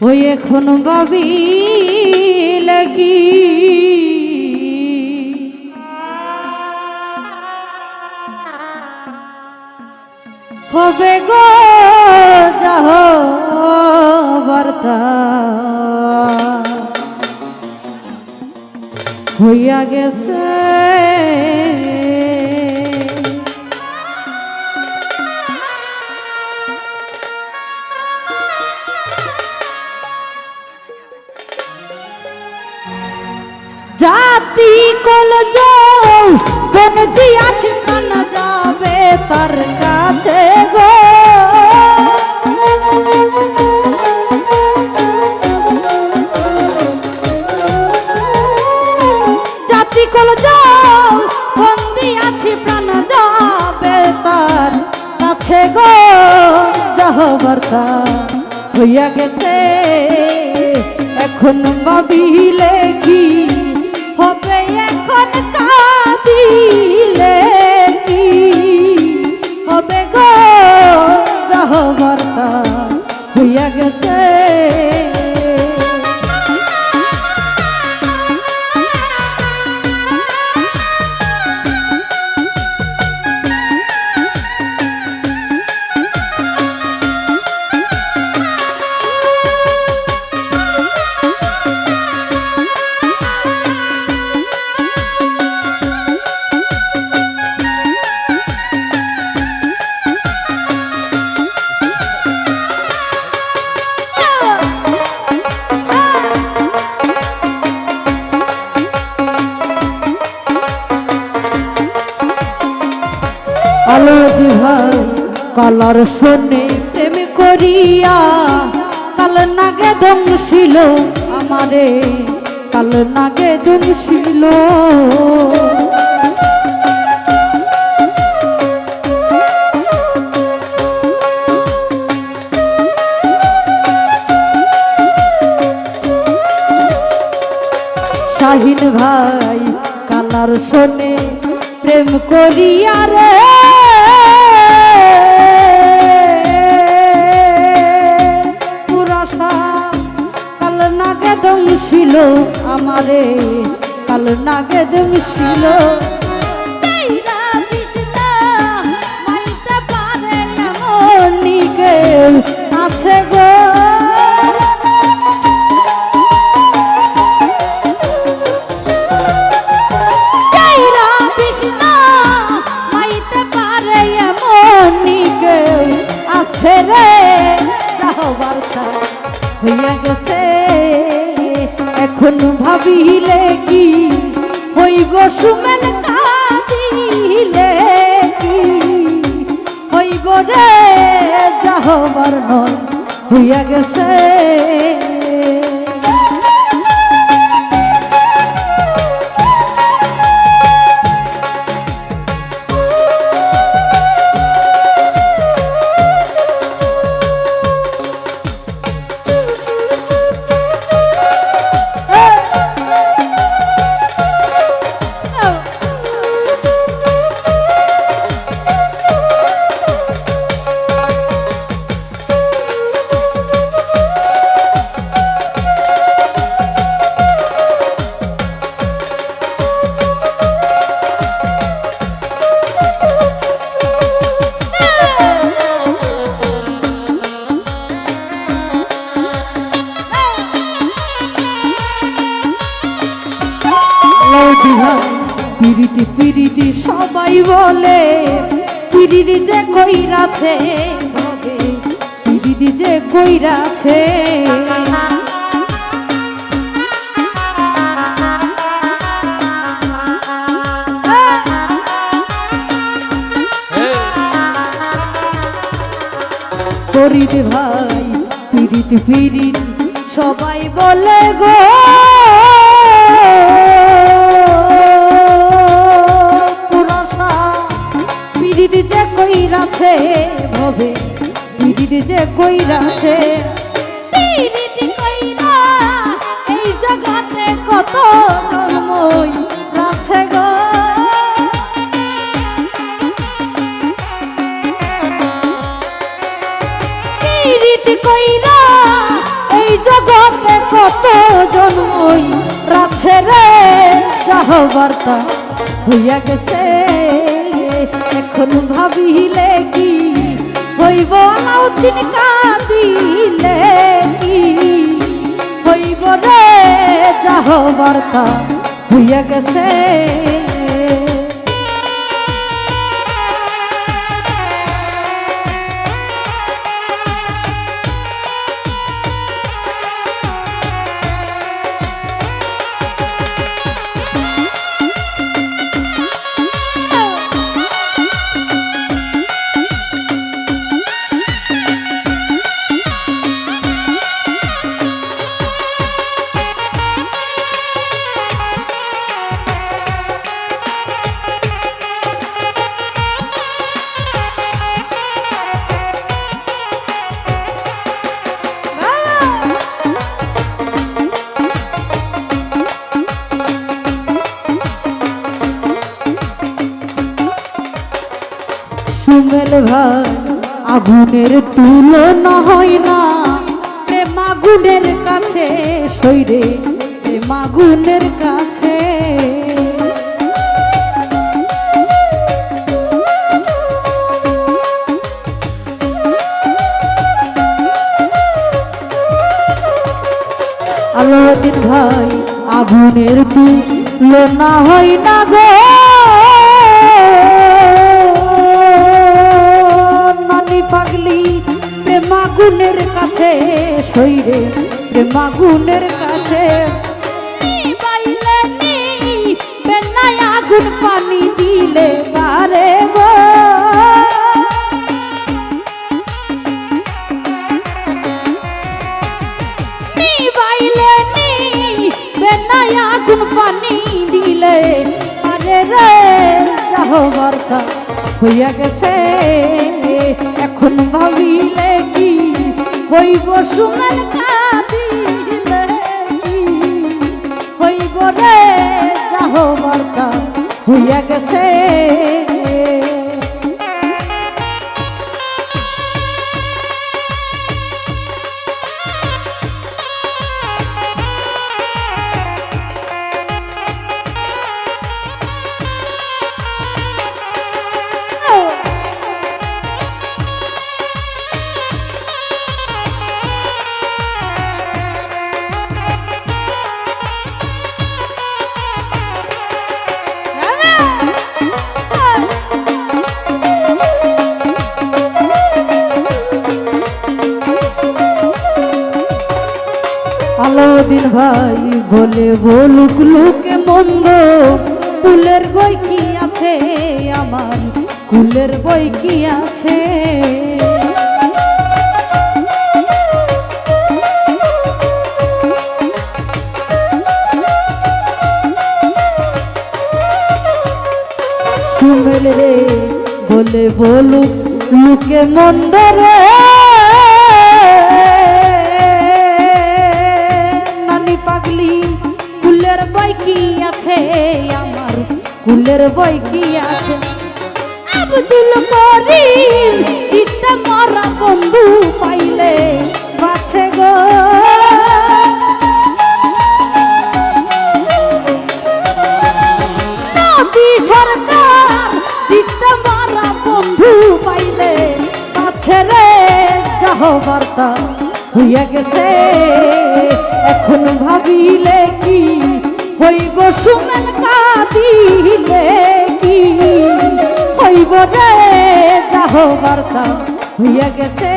ওই এখন ভাবি লাগি। হবে গো যাহ বার্তা। হইয়া গেছে জাতি কল কোন দিয়াছে প্রাণ যাবে তার কাছে গো। জাতি কল কোন দিয়াছে, প্রাণ যাবে তার কাছে গো। যাহ বার্তা হইয়া গেছে, এখন ভাবিলে কি হবে এখন কালার শোনে প্রেম করিয়া, কাল নাগে দংশিল আমারে কাল নাগে দংশিল শাহিন ভাই, কালার শোনে প্রেম করিয়া রে দংশিল আমারে কাল নাগে দংশিল আছে গো। আছে রে। যাও বার্তা হইয়া গেছে এখন ভাবিলে কি? হইব সুমেন কাঁদিলে কি? হইব রে যাহবার নয় হইয়া গেছে। পিরিতি পিরিতি সবাই বলে পিরিতি যে কইরাছে পিরিতি যে কইরাছে। ফরিদ ভাই পিরিত পিরিত সবাই বলে গো। ভবে পিরিত যে কইরাছে পিরিত কইরা এই জগতে কত জন্মই রাছে গো। পিরিত কইরা এই জগতে কত জন্মই রাছে রে। যাহ বার্তা হইয়া গেছে, এখন ভাবিলে কি আলাউদ্দিন কাঁদিলে কি হইব রে? যাহ বার্তা হইয়া গেছে সুমেল ভাই, আগুনের তুলনা হয় না। প্রেম আগুনের কাছে সৈরে প্রেম আগুনের কাছে। আলোদিন ভাই, আগুনের তুলনা হয় না গো। সইরে প্রেমাগুনের কাছে। আগুন পানি দিলে বেনায় আগুন পানি দিলে আরে রে। চাহ বার্তা হইয়া গেছে, এখন ভাবিলে হইব সুমের কাঁদিলে হইব রে যাহ বার্তা হইয়া গেছে। আলাউদ্দিন ভাই বলে বলুক লুকে মন্দ কুলের বই কি আছে আমার? কুলের বই কি আছে? বলে বলুক লুকে মন্দ রে। আমার কুলের বই কি আছে? আব্দুল করিম চিত্তে মরা বন্ধু পাইলে বাছে গো। নদী সরকার চিত্তে মরা বন্ধু পাইলে বাছে রে। যাহ বার্তা, হইয়া গেছে। এখন ভাবিলে কি হইব সুমেল কাঁদিলে কি? হইব রে যাহ বার্তা হইয়া গেছে।